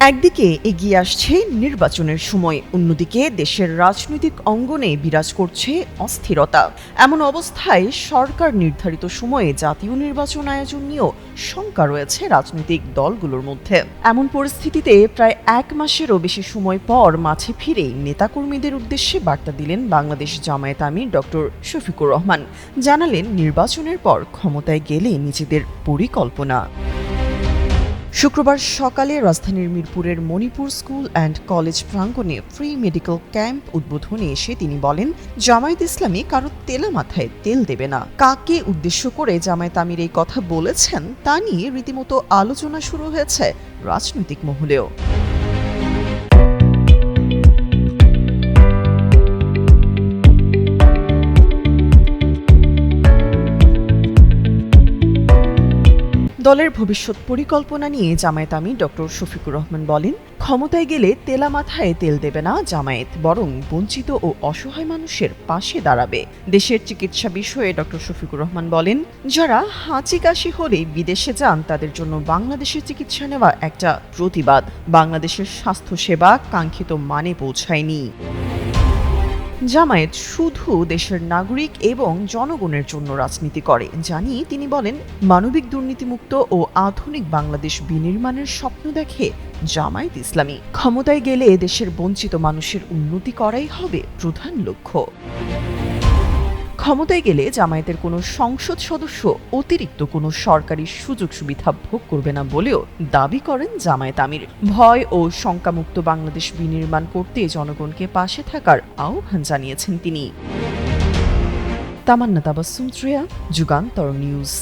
একদিকে এগিয়ে আসছে নির্বাচনের সময়, অন্যদিকে দেশের রাজনৈতিক অঙ্গনে বিরাজ করছে অস্থিরতা। এমন অবস্থায় সরকার নির্ধারিত সময়ে জাতীয় নির্বাচন আয়োজন নিয়েও শঙ্কা রয়েছে রাজনৈতিক দলগুলোর মধ্যে। এমন পরিস্থিতিতে প্রায় এক মাসেরও বেশি সময় পর মাঠে ফিরে নেতাকর্মীদের উদ্দেশ্যে বার্তা দিলেন বাংলাদেশ জামায়াত আমির ডক্টর শফিকুর রহমান। জানালেন, নির্বাচনের পর ক্ষমতায় গেলে নিজেদের পরিকল্পনা। শুক্রবার সকালে রাজধানীর মিরপুরের মণিপুর স্কুল অ্যান্ড কলেজ প্রাঙ্গণে ফ্রি মেডিকেল ক্যাম্প উদ্বোধনে এসে তিনি বলেন, জামায়াত ইসলামী কারও তেলা মাথায় তেল দেবে না। কাকে উদ্দেশ্য করে জামায়াত আমির এই কথা বলেছেন তা নিয়ে রীতিমতো আলোচনা শুরু হয়েছে রাজনৈতিক মহলেও। দলের ভবিষ্যৎ পরিকল্পনা নিয়ে জামায়াত আমির ডক্টর শফিকুর রহমান বলেন, ক্ষমতায় গেলে তেলা মাথায় তেল দেবে না জামায়াত, বরং বঞ্চিত ও অসহায় মানুষের পাশে দাঁড়াবে। দেশের চিকিৎসা বিষয়ে ডক্টর শফিকুর রহমান বলেন, যারা হাঁচি কাশি হলে বিদেশে যান, তাদের জন্য বাংলাদেশের চিকিৎসা নেওয়া একটা প্রতিবাদ। বাংলাদেশের স্বাস্থ্যসেবা কাঙ্ক্ষিত মানে পৌঁছায়নি। জামায়াত শুধু দেশের নাগরিক এবং জনগণের জন্য রাজনীতি করে। জানি তিনি বলেন, মানবিক দুর্নীতিমুক্ত ও আধুনিক বাংলাদেশ বিনির্মাণের স্বপ্ন দেখে জামায়াত ইসলামী। ক্ষমতায় গেলে দেশের বঞ্চিত মানুষের উন্নতি করাই হবে প্রধান লক্ষ্য। ক্ষমতায় গেলে জামায়াতের কোনো সংসদ সদস্য অতিরিক্ত কোনো সরকারি সুযোগ সুবিধা ভোগ করবে না বলেও দাবি করেন জামায়াত আমির। ভয় ও শঙ্কামুক্ত বাংলাদেশ বিনির্মাণ করতে জনগণকে পাশে থাকার আহ্বান জানিয়েছেন তিনি। তামান্না তাবাসুম যুগান্তর নিউজ।